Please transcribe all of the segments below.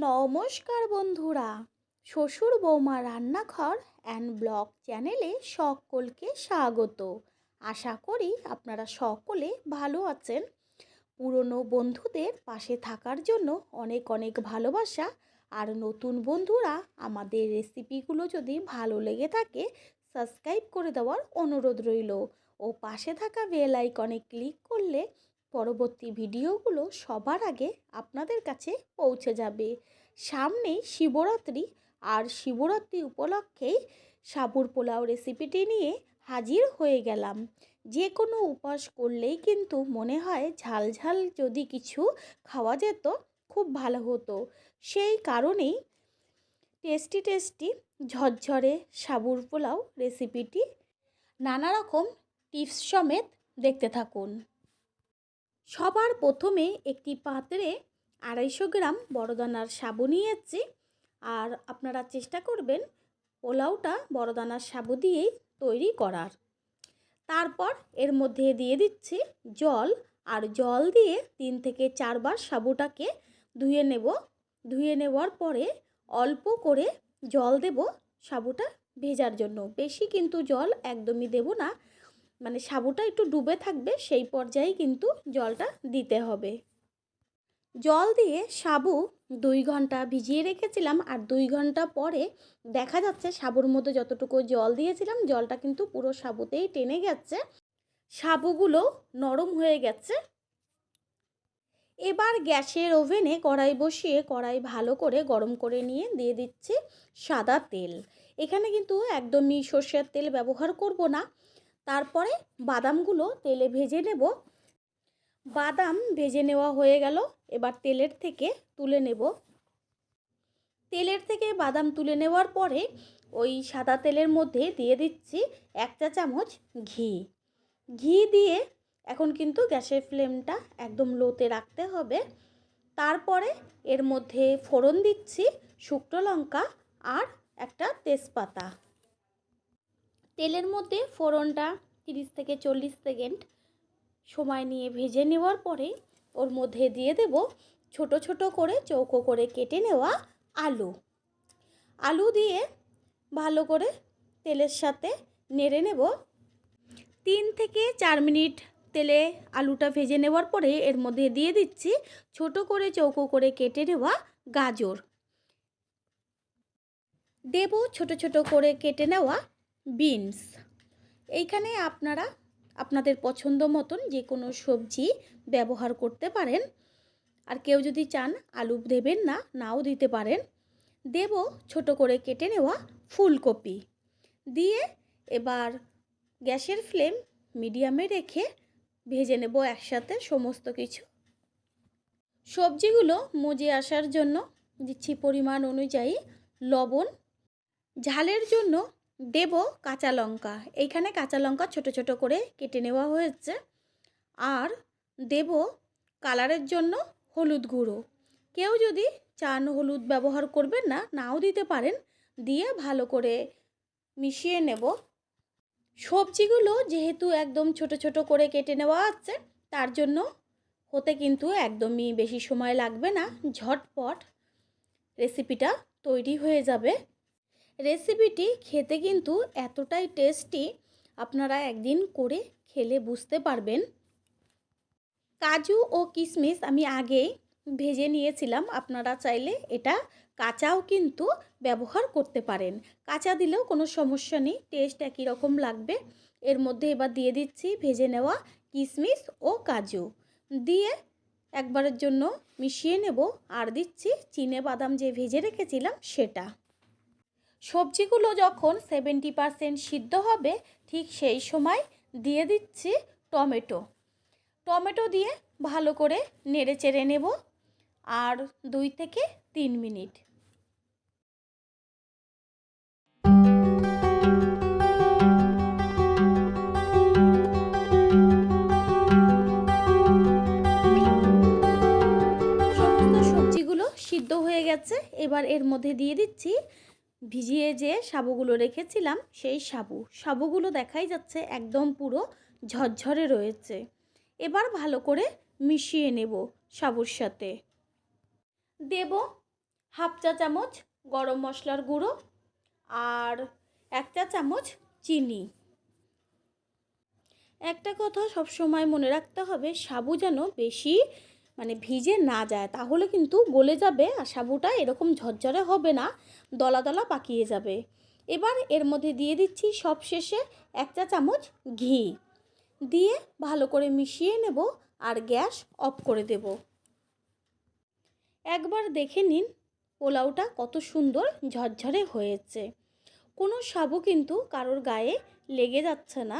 নমস্কার বন্ধুরা। শ্বশুর বৌমা রান্নাঘর অ্যান্ড ব্লগ চ্যানেলে সকলকে স্বাগত। আশা করি আপনারা সকলে ভালো আছেন। পুরনো বন্ধুদের পাশে থাকার জন্য অনেক অনেক ভালোবাসা। আর নতুন বন্ধুরা, আমাদের রেসিপিগুলো যদি ভালো লেগে থাকে, সাবস্ক্রাইব করে দেওয়ার অনুরোধ রইল। ও পাশে থাকা বেল আইকনে ক্লিক করলে পরবর্তী ভিডিওগুলো সবার আগে আপনাদের কাছে পৌঁছে যাবে। সামনেই শিবরাত্রি আর শিবরাত্রি উপলক্ষেই সাবুর পোলাও রেসিপিটি নিয়ে হাজির হয়ে গেলাম। যে কোনো উপাস করলেই কিন্তু মনে হয় ঝাল ঝাল যদি কিছু খাওয়া যেত, খুব ভালো হতো। সেই কারণেই টেস্টি টেস্টি ঝরঝরে সাবুর পোলাও রেসিপিটি নানা রকম টিপস সমেত দেখতে থাকুন। সবার প্রথমে একটি পাত্রে আড়াইশো গ্রাম বড়দানার সাবু নিয়েছি। আর আপনারা চেষ্টা করবেন পোলাওটা বড়দানার সাবু দিয়েই তৈরি করার। তারপর এর মধ্যে দিয়ে দিচ্ছি জল। আর জল দিয়ে তিন থেকে চারবার সাবুটাকে ধুয়ে নেব। ধুয়ে নেওয়ার পরে অল্প করে জল দেব সাবুটা ভেজার জন্য। বেশি কিন্তু জল একদমই দেব না। মানে সাবুটা একটু ডুবে থাকবে, সেই পর্যায়ে কিন্তু জলটা দিতে হবে। জল দিয়ে সাবু দুই ঘণ্টা ভিজিয়ে রেখেছিলাম আর দুই ঘণ্টা পরে দেখা যাচ্ছে সাবুর মধ্যে যতটুকু জল দিয়েছিলাম, জলটা কিন্তু পুরো সাবুতেই টেনে গেছে। সাবুগুলো নরম হয়ে গেছে। এবার গ্যাসের ওভেনে কড়াই বসিয়ে কড়াই ভালো করে গরম করে নিয়ে দিয়ে দিচ্ছি সাদা তেল। এখানে কিন্তু একদমই সর্ষের তেল ব্যবহার করব না। তারপরে বাদামগুলো তেলে ভেজে নেব। বাদাম ভেজে নেওয়া হয়ে গেল। এবার তেলের থেকে তুলে নেব। তেলের থেকে বাদাম তুলে নেওয়ার পরে ওই সাদা তেলের মধ্যে দিয়ে দিচ্ছি এক চা চামচ ঘি। ঘি দিয়ে এখন কিন্তু গ্যাসের ফ্লেমটা একদম লোতে রাখতে হবে। তারপরে এর মধ্যে ফোড়ন দিচ্ছি শুকনো লঙ্কা আর একটা তেজপাতা। তেলের মধ্যে ফোড়নটা তিরিশ থেকে চল্লিশ সেকেন্ড সময় নিয়ে ভেজে নেওয়ার পরে ওর মধ্যে দিয়ে দেব ছোট ছোট করে চৌকো করে কেটে নেওয়া আলু। আলু দিয়ে ভালো করে তেলের সাথে নেড়ে নেব। তিন থেকে চার মিনিট তেলে আলুটা ভেজে নেওয়ার পরে এর মধ্যে দিয়ে দিচ্ছি ছোট করে চৌকো করে কেটে নেওয়া গাজর। দেব ছোট ছোট করে কেটে নেওয়া বিনস। এইখানে আপনারা আপনাদের পছন্দ মতন যে কোনো সবজি ব্যবহার করতে পারেন। আর কেউ যদি চান আলু দেবেন না, নাও দিতে পারেন। দেব ছোট করে কেটে নেওয়া ফুলকপি। দিয়ে এবার গ্যাসের ফ্লেম মিডিয়ামে রেখে ভেজে নেব একসাথে সমস্ত কিছু। সবজিগুলো মজে আসার জন্য দিচ্ছি পরিমাণ অনুযায়ী লবণ। ঝালের জন্য দেব কাঁচা লঙ্কা। এইখানে কাঁচা লঙ্কা ছোট ছোট করে কেটে নেওয়া হয়েছে। আর দেব কালারের জন্য হলুদ গুঁড়ো। কেউ যদি চান হলুদ ব্যবহার করবেন না, নাও দিতে পারেন। দিয়ে ভালো করে মিশিয়ে নেব। সবজিগুলো যেহেতু একদম ছোট ছোট করে কেটে নেওয়া আছে, তার জন্য হতে কিন্তু একদমই বেশি সময় লাগবে না। ঝটপট রেসিপিটা তৈরি হয়ে যাবে। রেসিপিটি খেতে কিন্তু এতটাই টেস্টি আপনারা একদিন করে খেলে বুঝতে পারবেন। কাজু ও কিশমিশ আমি আগেই ভেজে নিয়েছিলাম, আপনারা চাইলে এটা কাঁচাও কিন্তু ব্যবহার করতে পারেন। কাঁচা দিলেও কোনো সমস্যা নেই টেস্ট একই রকম লাগবে। এর মধ্যে এবার দিয়ে দিচ্ছি ভেজে নেওয়া কিশমিশ ও কাজু। দিয়ে একবারের জন্য মিশিয়ে নেব, আর দিচ্ছি চিনে বাদাম যে ভেজে রেখেছিলাম সেটা। সবজিগুলো যখন সেভেন্টি পারসেন্ট সিদ্ধ হবে, ঠিক সেই সময় দিয়ে দিচ্ছি টমেটো। টমেটো দিয়ে ভালো করে নেড়ে চেড়ে নেব, আর দুই থেকে তিন মিনিট। সিদ্ধ হয়ে গেছে। এবার এর মধ্যে দিয়ে দিচ্ছি ভিজিয়ে যে সাবুগুলো রেখেছিলাম, সেই সাবু সাবুগুলো দেখাই যাচ্ছে একদম পুরো ঝরঝরে রয়েছে। এবার ভালো করে মিশিয়ে নেব সাবুর সাথে। দেব হাফ চা চামচ গরম মশলার গুঁড়ো আর এক চা চামচ চিনি। একটা কথা সবসময় মনে রাখতে হবে সাবু যেন বেশি মানে ভিজে না যায়, তাহলে কিন্তু গলে যাবে আর সাবুটা এরকম ঝরঝরে হবে না, দলা দলা পাকিয়ে যাবে। এবার এর মধ্যে দিয়ে দিচ্ছি সব শেষে এক চা চামচ ঘি। দিয়ে ভালো করে মিশিয়ে নেব আর গ্যাস অফ করে দেব। একবার দেখে নিন পোলাওটা কত সুন্দর ঝরঝরে হয়েছে। কোনো সাবু কিন্তু কারোর গায়ে লেগে যাচ্ছে না।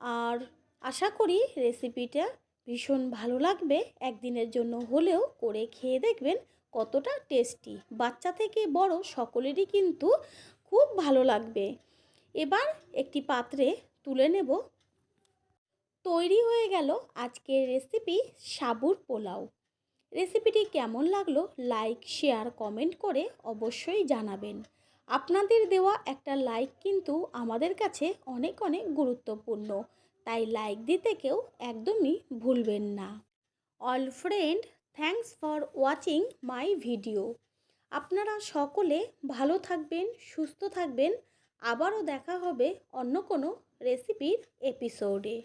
আর আশা করি রেসিপিটা ভীষণ ভালো লাগবে একদিনের জন্য হলেও করে খেয়ে দেখবেন কতটা টেস্টি বাচ্চা থেকে বড় সকলেরই কিন্তু খুব ভালো লাগবে। এবার একটি পাত্রে তুলে নেব। তৈরি হয়ে গেল আজকের রেসিপি সাবুর পোলাও। রেসিপিটি কেমন লাগল লাইক শেয়ার কমেন্ট করে অবশ্যই জানাবেন। আপনাদের দেওয়া একটা লাইক কিন্তু আমাদের কাছে অনেক অনেক গুরুত্বপূর্ণ। তাই লাইক দিতে কেউ একদমই ভুলবেন না। All friend thanks for watching my video আপনারা সকলে ভালো থাকবেন, সুস্থ থাকবেন। আবারও দেখা হবে অন্য কোনো রেসিপির এপিসোডে